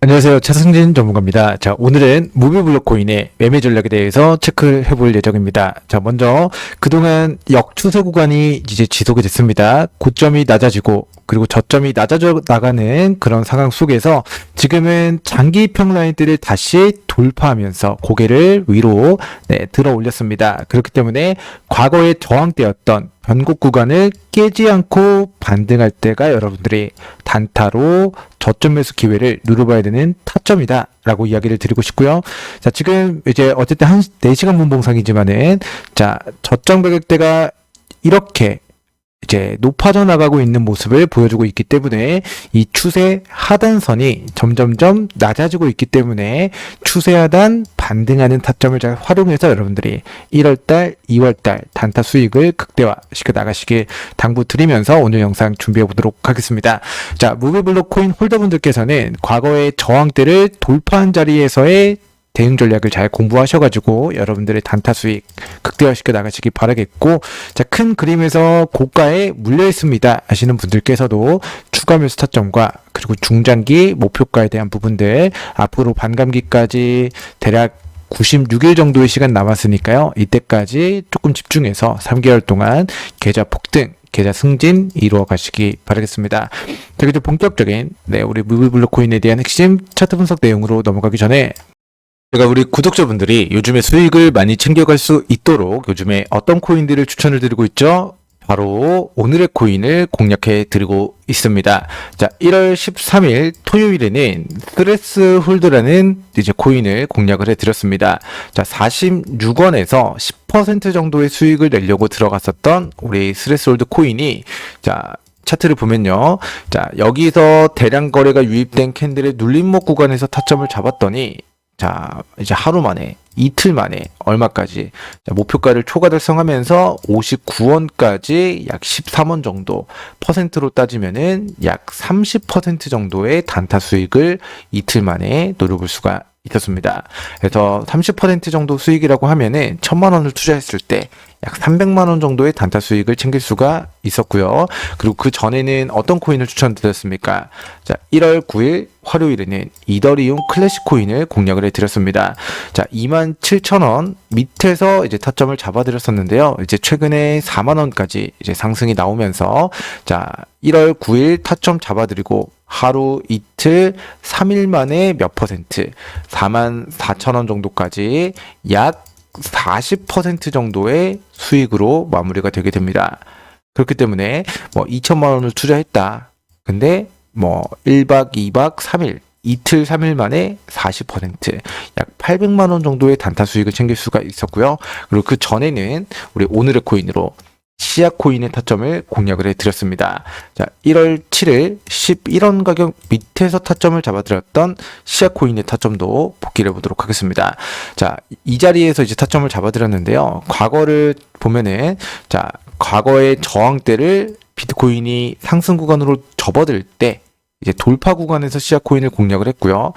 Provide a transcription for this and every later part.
안녕하세요. 차승진 전문가입니다. 자, 오늘은 무비블록 코인의 매매 전략에 대해서 체크해 볼 예정입니다. 자, 먼저 그동안 역추세 구간이 이제 지속이 됐습니다. 고점이 낮아지고 그리고 저점이 낮아져 나가는 그런 상황 속에서 지금은 장기평 라인들을 다시 돌파하면서 고개를 위로 네, 들어 올렸습니다. 그렇기 때문에 과거의 저항대였던 변곡 구간을 깨지 않고 반등할 때가 여러분들이 단타로 저점 매수 기회를 누려봐야 되는 타점이다. 라고 이야기를 드리고 싶고요. 자, 지금 이제 어쨌든 한 4시간 분봉상이지만은 자, 저점 가격대가 이렇게 이제 높아져 나가고 있는 모습을 보여주고 있기 때문에 이 추세 하단선이 점점점 낮아지고 있기 때문에 추세 하단 반등하는 타점을 잘 활용해서 여러분들이 1월달, 2월달 단타 수익을 극대화시켜 나가시길 당부드리면서 오늘 영상 준비해 보도록 하겠습니다. 자, 무비블록 코인 홀더분들께서는 과거의 저항대를 돌파한 자리에서의 대응 전략을 잘 공부하셔가지고 여러분들의 단타 수익 극대화시켜 나가시기 바라겠고 자 큰 그림에서 고가에 물려 있습니다 하시는 분들께서도 추가 매수 타점과 그리고 중장기 목표가에 대한 부분들 앞으로 반감기까지 대략 96일 정도의 시간 남았으니까요. 이때까지 조금 집중해서 3개월 동안 계좌 폭등, 계좌 승진 이루어 가시기 바라겠습니다. 자, 그리고 본격적인 네, 우리 무비블록 코인에 대한 핵심 차트 분석 내용으로 넘어가기 전에 제가 우리 구독자분들이 요즘에 수익을 많이 챙겨갈 수 있도록 요즘에 어떤 코인들을 추천을 드리고 있죠? 바로 오늘의 코인을 공략해 드리고 있습니다. 자, 1월 13일 토요일에는 스트레스 홀드라는 이제 코인을 공략을 해 드렸습니다. 자, 46원에서 10% 정도의 수익을 내려고 들어갔었던 우리 스트레스 홀드 코인이 자, 차트를 보면요. 자, 여기서 대량 거래가 유입된 캔들의 눌림목 구간에서 타점을 잡았더니 자, 이제 하루 만에, 이틀 만에 얼마까지 자, 목표가를 초과 달성하면서 59원까지 약 13원 정도 퍼센트로 따지면은 약 30% 정도의 단타 수익을 이틀 만에 노려볼 수가 있었습니다. 그래서 30% 정도 수익이라고 하면은 1000만 원을 투자했을 때약 300만 원 정도의 단타 수익을 챙길 수가 있었고요. 그리고 그 전에는 어떤 코인을 추천드렸습니까? 자, 1월 9일 화요일에는 이더리움 클래식 코인을 공략을 해드렸습니다. 자, 27,000원 밑에서 이제 타점을 잡아드렸었는데요. 이제 최근에 4만원까지 이제 상승이 나오면서 자, 1월 9일 타점 잡아드리고 하루 이틀 3일 만에 몇 퍼센트 4만 4천 원 정도까지 약 40% 정도의 수익으로 마무리가 되게 됩니다. 그렇기 때문에 뭐 2천만 원을 투자했다. 근데 뭐 1박 2박 3일 이틀 3일 만에 40%약 800만 원 정도의 단타 수익을 챙길 수가 있었고요. 그리고 그 전에는 우리 오늘의 코인으로 시아 코인의 타점을 공략을 해 드렸습니다. 자, 1월 7일 11원 가격 밑에서 타점을 잡아드렸던 시아 코인의 타점도 복귀를 해 보도록 하겠습니다. 자, 이 자리에서 이제 타점을 잡아드렸는데요. 과거를 보면은 자, 과거의 저항대를 비트코인이 상승 구간으로 접어들 때 이제 돌파 구간에서 시아 코인을 공략을 했고요.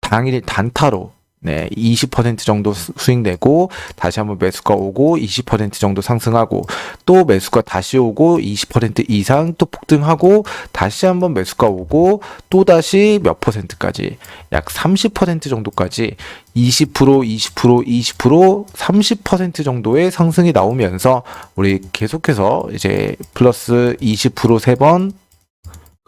당일 단타로 네, 20% 정도 수- 수익 내고 다시 한번 매수가 오고 20% 정도 상승하고 또 매수가 다시 오고 20% 이상 또 폭등하고 다시 한번 매수가 오고 또 다시 몇 퍼센트까지? 약 30% 정도까지 20% 20% 20% 30% 정도의 상승이 나오면서 우리 계속해서 이제 플러스 20% 세번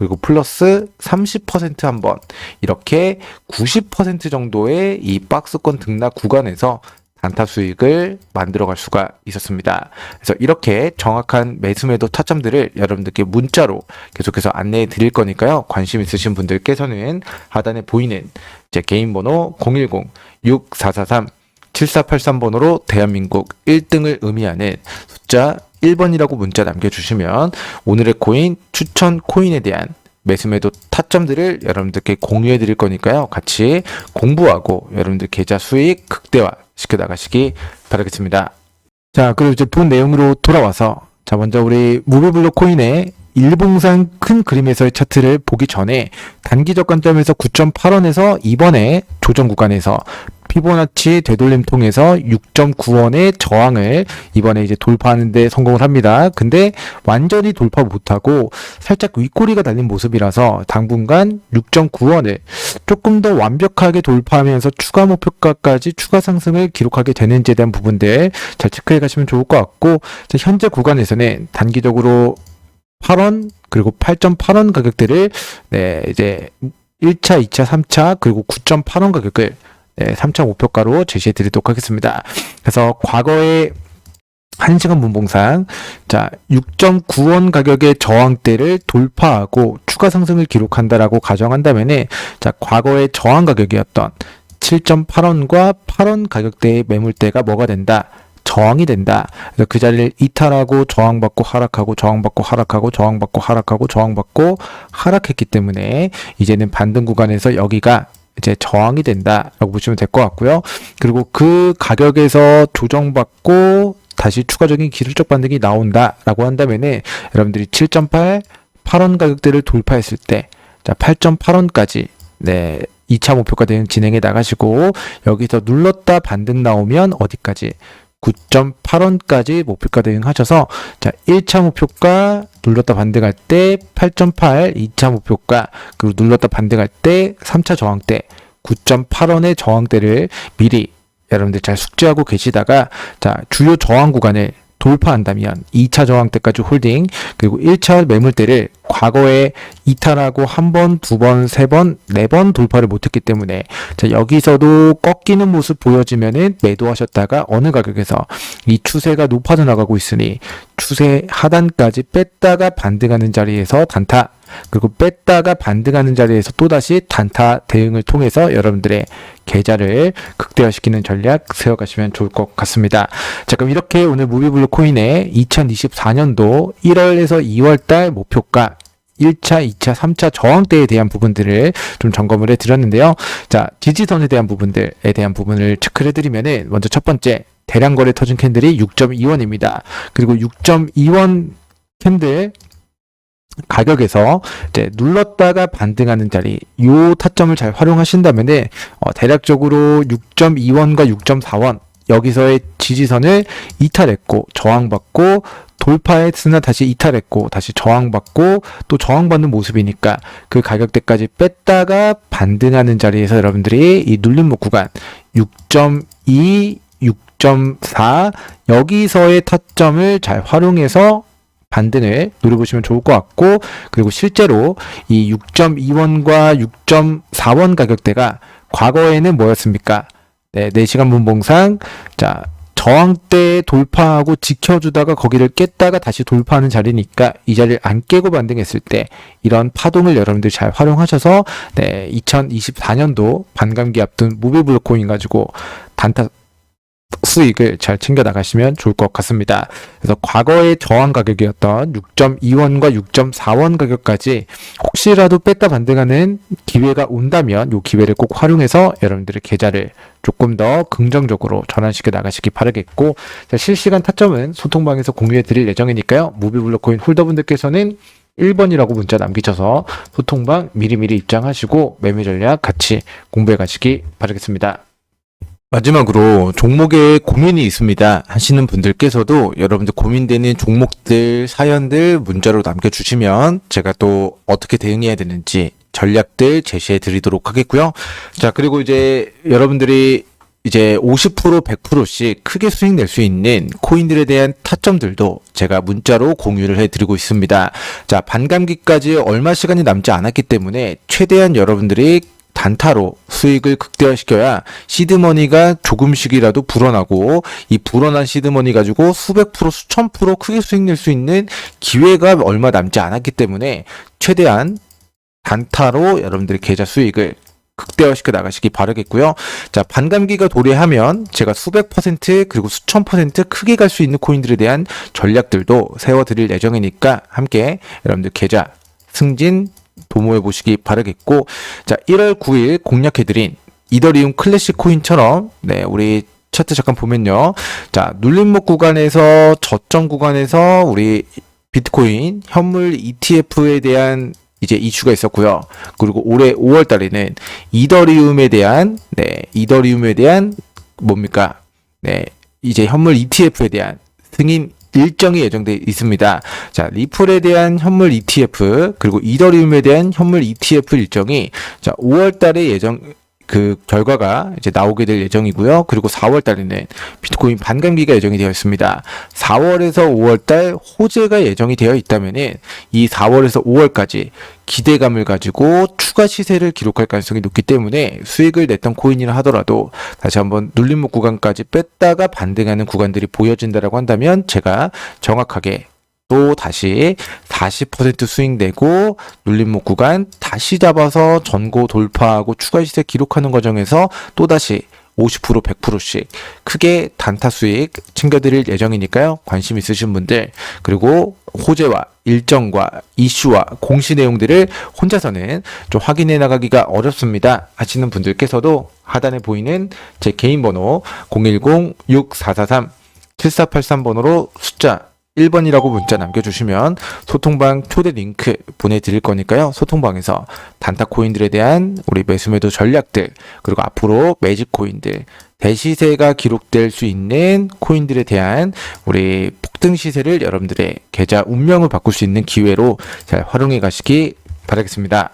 그리고 플러스 30% 한번 이렇게 90% 정도의 이 박스권 등락 구간에서 단타 수익을 만들어 갈 수가 있었습니다. 그래서 이렇게 정확한 매수매도 타점들을 여러분들께 문자로 계속해서 안내해 드릴 거니까요. 관심 있으신 분들께서는 하단에 보이는 제 개인 번호 010-6443-7483번호로 대한민국 1등을 의미하는 숫자 1번이라고 문자 남겨주시면 오늘의 코인 추천 코인에 대한 매수매도 타점들을 여러분들께 공유해 드릴 거니까요. 같이 공부하고 여러분들 계좌 수익 극대화 시켜 나가시기 바라겠습니다. 자, 그리고 이제 본 내용으로 돌아와서 자, 먼저 우리 무비블록 코인의 일봉상 큰 그림에서의 차트를 보기 전에 단기적 관점에서 9.8원에서 이번에 조정 구간에서 피보나치 되돌림 통해서 6.9원의 저항을 이번에 이제 돌파하는데 성공을 합니다. 근데 완전히 돌파 못하고 살짝 윗꼬리가 달린 모습이라서 당분간 6.9원을 조금 더 완벽하게 돌파하면서 추가 목표가까지 추가 상승을 기록하게 되는지에 대한 부분들 잘 체크해 가시면 좋을 것 같고 자, 현재 구간에서는 단기적으로 8원 그리고 8.8원 가격대를 네, 이제 1차, 2차, 3차 그리고 9.8원 가격을 네, 3차 목표가로 제시해 드리도록 하겠습니다. 그래서 과거에 1시간 문봉상 자 6.9원 가격의 저항대를 돌파하고 추가 상승을 기록한다라고 가정한다면은 자 과거의 저항 가격이었던 7.8원과 8원 가격대의 매물대가 뭐가 된다? 저항이 된다. 그래서 그 자리를 이탈하고 저항받고 하락하고 저항받고 하락하고 저항받고 하락하고 저항받고 하락했기 때문에 이제는 반등 구간에서 여기가 이제 저항이 된다라고 보시면 될 것 같고요. 그리고 그 가격에서 조정받고 다시 추가적인 기술적 반등이 나온다라고 한다면은 여러분들이 7.8, 8원 가격대를 돌파했을 때, 자, 8.8원까지, 네, 2차 목표가 되는 진행해 나가시고, 여기서 눌렀다 반등 나오면 어디까지? 9.8원까지 목표가 대응하셔서 자 1차 목표가 눌렀다 반등할 때 8.8, 2차 목표가 그리고 눌렀다 반등할 때 3차 저항대 9.8원의 저항대를 미리 여러분들 잘 숙지하고 계시다가 자 주요 저항 구간을 돌파한다면 2차 저항대까지 홀딩 그리고 1차 매물대를 과거에 이탈하고 한 번, 두 번, 세 번, 네 번 돌파를 못했기 때문에 자 여기서도 꺾이는 모습 보여지면은 매도하셨다가 어느 가격에서 이 추세가 높아져 나가고 있으니 추세 하단까지 뺐다가 반등하는 자리에서 단타 그리고 뺐다가 반등 하는 자리에서 또다시 단타 대응을 통해서 여러분들의 계좌를 극대화시키는 전략 세워가시면 좋을 것 같습니다. 자, 그럼 이렇게 오늘 무비블루 코인의 2024년도 1월에서 2월달 목표가 1차, 2차, 3차 저항대에 대한 부분들을 좀 점검을 해드렸는데요. 자, 지지선에 대한 부분들에 대한 부분을 체크를 해드리면은 먼저 첫 번째 대량 거래 터진 캔들이 6.2원입니다. 그리고 6.2원 캔들 가격에서 이제 눌렀다가 반등하는 자리 요 타점을 잘 활용하신다면은 어, 대략적으로 6.2원과 6.4원 여기서의 지지선을 이탈했고 저항받고 돌파했으나 다시 이탈했고 다시 저항받고 또 저항받는 모습이니까 그 가격대까지 뺐다가 반등하는 자리에서 여러분들이 이 눌림목 구간 6.2 6.4 여기서의 타점을 잘 활용해서 반등을 노려보시면 좋을 것 같고 그리고 실제로 이 6.2원과 6.4원 가격대가 과거에는 뭐였습니까? 네, 4시간 문봉상 자 저항대 돌파하고 지켜주다가 거기를 깼다가 다시 돌파하는 자리니까 이 자리를 안 깨고 반등했을 때 이런 파동을 여러분들 잘 활용하셔서 네, 2024년도 반감기 앞둔 모빌블록코인 가지고 단타 수익을 잘 챙겨 나가시면 좋을 것 같습니다. 그래서 과거의 저항 가격이었던 6.2원과 6.4원 가격까지 혹시라도 뺐다 반등하는 기회가 온다면 이 기회를 꼭 활용해서 여러분들의 계좌를 조금 더 긍정적으로 전환시켜 나가시기 바라겠고 자, 실시간 타점은 소통방에서 공유해 드릴 예정이니까요. 무비블록코인 홀더분들께서는 1번이라고 문자 남기셔서 소통방 미리미리 입장하시고 매매 전략 같이 공부해 가시기 바라겠습니다. 마지막으로 종목에 고민이 있습니다 하시는 분들께서도 여러분들 고민되는 종목들 사연들 문자로 남겨주시면 제가 또 어떻게 대응해야 되는지 전략들 제시해 드리도록 하겠고요. 자 그리고 이제 여러분들이 이제 50% 100%씩 크게 수익 낼 수 있는 코인들에 대한 타점들도 제가 문자로 공유를 해드리고 있습니다. 자 반감기까지 얼마 시간이 남지 않았기 때문에 최대한 여러분들이 단타로 수익을 극대화시켜야 시드머니가 조금씩이라도 불어나고 이 불어난 시드머니 가지고 수백 프로 수천 프로 크게 수익 낼 수 있는 기회가 얼마 남지 않았기 때문에 최대한 단타로 여러분들의 계좌 수익을 극대화시켜 나가시기 바라겠고요. 자, 반감기가 도래하면 제가 수백 퍼센트 그리고 수천 퍼센트 크게 갈 수 있는 코인들에 대한 전략들도 세워드릴 예정이니까 함께 여러분들 계좌 승진 도모해 보시기 바라겠고 자 1월 9일 공략해드린 이더리움 클래식 코인처럼 네 우리 차트 잠깐 보면요 자 눌림목 구간에서 저점 구간에서 우리 비트코인 현물 ETF에 대한 이제 이슈가 있었고요. 그리고 올해 5월 달에는 이더리움에 대한 네, 이더리움에 대한 뭡니까? 네, 이제 현물 ETF에 대한 승인 일정이 예정돼 있습니다. 자, 리플에 대한 현물 ETF 그리고 이더리움에 대한 현물 ETF 일정이 자, 5월 달에 예정 그 결과가 이제 나오게 될 예정이고요. 그리고 4월 달에는 비트코인 반감기가 예정이 되어 있습니다. 4월에서 5월 달 호재가 예정이 되어 있다면은 이 4월에서 5월까지 기대감을 가지고 추가 시세를 기록할 가능성이 높기 때문에 수익을 냈던 코인이라 하더라도 다시 한번 눌림목 구간까지 뺐다가 반등하는 구간들이 보여진다라고 한다면 제가 정확하게 또 다시 40% 수익 내고 눌림목 구간 다시 잡아서 전고 돌파하고 추가 시세 기록하는 과정에서 또 다시 50% 100%씩 크게 단타 수익 챙겨드릴 예정이니까요. 관심 있으신 분들 그리고 호재와 일정과 이슈와 공시 내용들을 혼자서는 좀 확인해 나가기가 어렵습니다 하시는 분들께서도 하단에 보이는 제 개인 번호 010-6443-7483번호로 숫자 1번이라고 문자 남겨주시면 소통방 초대 링크 보내드릴 거니까요. 소통방에서 단타 코인들에 대한 우리 매수매도 전략들 그리고 앞으로 매직 코인들 대시세가 기록될 수 있는 코인들에 대한 우리 폭등 시세를 여러분들의 계좌 운명을 바꿀 수 있는 기회로 잘 활용해 가시기 바라겠습니다.